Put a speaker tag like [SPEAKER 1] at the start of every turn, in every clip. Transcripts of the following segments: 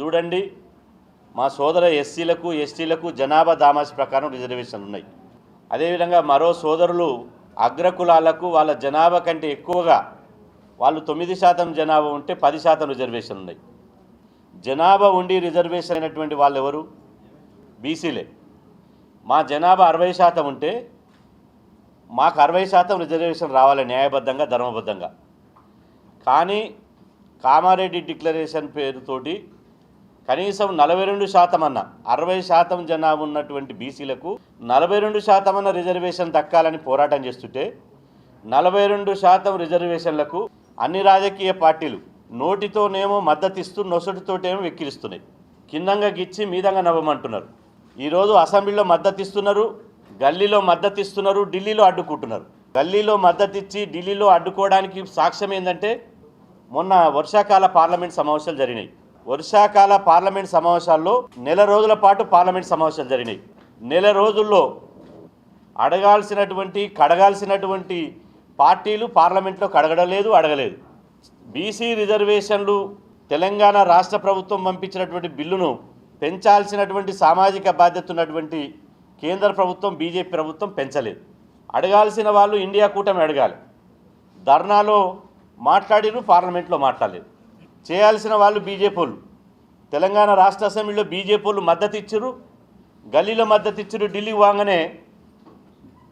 [SPEAKER 1] చూడండి మా సోదర ఎస్సీలకు ఎస్టీలకు జనాభా దామాసి ప్రకారం రిజర్వేషన్లు ఉన్నాయి. అదేవిధంగా మరో సోదరులు అగ్రకులాలకు వాళ్ళ జనాభా కంటే ఎక్కువగా వాళ్ళు తొమ్మిది శాతం జనాభా ఉంటే పది శాతం రిజర్వేషన్ ఉన్నాయి. జనాభా ఉండి రిజర్వేషన్ అయినటువంటి వాళ్ళు ఎవరు? బీసీలే. మా జనాభా అరవై శాతం ఉంటే మాకు అరవై శాతం రిజర్వేషన్ రావాలి న్యాయబద్ధంగా ధర్మబద్ధంగా. కానీ కామారెడ్డి డిక్లరేషన్ పేరుతోటి కనీసం నలభై రెండు శాతం అన్న అరవై శాతం జనాభా ఉన్నటువంటి బీసీలకు నలభై రెండు శాతం అన్న రిజర్వేషన్ దక్కాలని పోరాటం చేస్తుంటే నలభై రెండు శాతం రిజర్వేషన్లకు అన్ని రాజకీయ పార్టీలు నోటితోనేమో మద్దతిస్తూ నొసటితోటేమో వెక్కిరిస్తున్నాయి. కిందంగా గిచ్చి మీదంగా నవ్వమంటున్నారు. ఈరోజు అసెంబ్లీలో మద్దతిస్తున్నారు గల్లీలో మద్దతిస్తున్నారు ఢిల్లీలో అడ్డుకుంటున్నారు. గల్లీలో మద్దతిచ్చి ఢిల్లీలో అడ్డుకోవడానికి సాక్ష్యం ఏంటంటే మొన్న వర్షాకాల పార్లమెంట్ సమావేశాలు జరిగినాయి. వర్షాకాల పార్లమెంట్ సమావేశాల్లో నెల రోజుల పాటు పార్లమెంట్ సమావేశాలు జరిగినాయి. నెల రోజుల్లో అడగాల్సినటువంటి కడగాల్సినటువంటి పార్టీలు పార్లమెంట్లో కడగడలేదు అడగలేదు. బీసీ రిజర్వేషన్లు తెలంగాణ రాష్ట్ర ప్రభుత్వం పంపించినటువంటి బిల్లును పెంచాల్సినటువంటి సామాజిక బాధ్యత ఉన్నటువంటి కేంద్ర ప్రభుత్వం బీజేపీ ప్రభుత్వం పెంచలేదు. అడగాల్సిన వాళ్ళు ఇండియా కూటమి అడగాలి. ధర్నాలో మాట్లాడిరు పార్లమెంట్లో మాట్లాడలేదు. చేయాల్సిన వాళ్ళు బీజేపీ వాళ్ళు తెలంగాణ రాష్ట్ర అసెంబ్లీలో బీజేపీ వాళ్ళు మద్దతు ఇచ్చారు. గల్లీలో మద్దతు ఇచ్చారు ఢిల్లీ వాగానే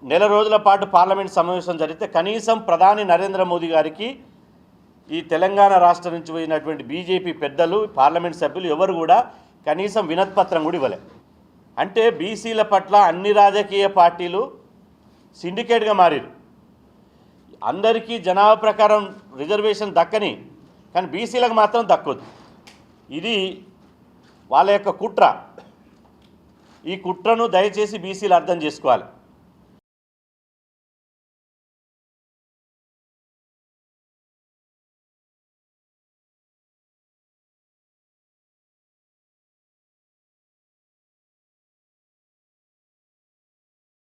[SPEAKER 1] నెల రోజుల పాటు పార్లమెంట్ సమావేశం జరిగితే కనీసం ప్రధాని నరేంద్ర మోదీ గారికి ఈ తెలంగాణ రాష్ట్రం నుంచి పోయినటువంటి బీజేపీ పెద్దలు పార్లమెంట్ సభ్యులు ఎవరు కూడా కనీసం వినత్పత్రం కూడా ఇవ్వలే. అంటే బీసీల పట్ల అన్ని రాజకీయ పార్టీలు సిండికేట్గా మారారు. అందరికీ జనాభా ప్రకారం రిజర్వేషన్ దక్కని కానీ బీసీలకు మాత్రం దక్కదు ఇది వాళ్ళ యొక్క కుట్ర. ఈ కుట్రను దయచేసి బీసీలు అర్థం చేసుకోవాలి.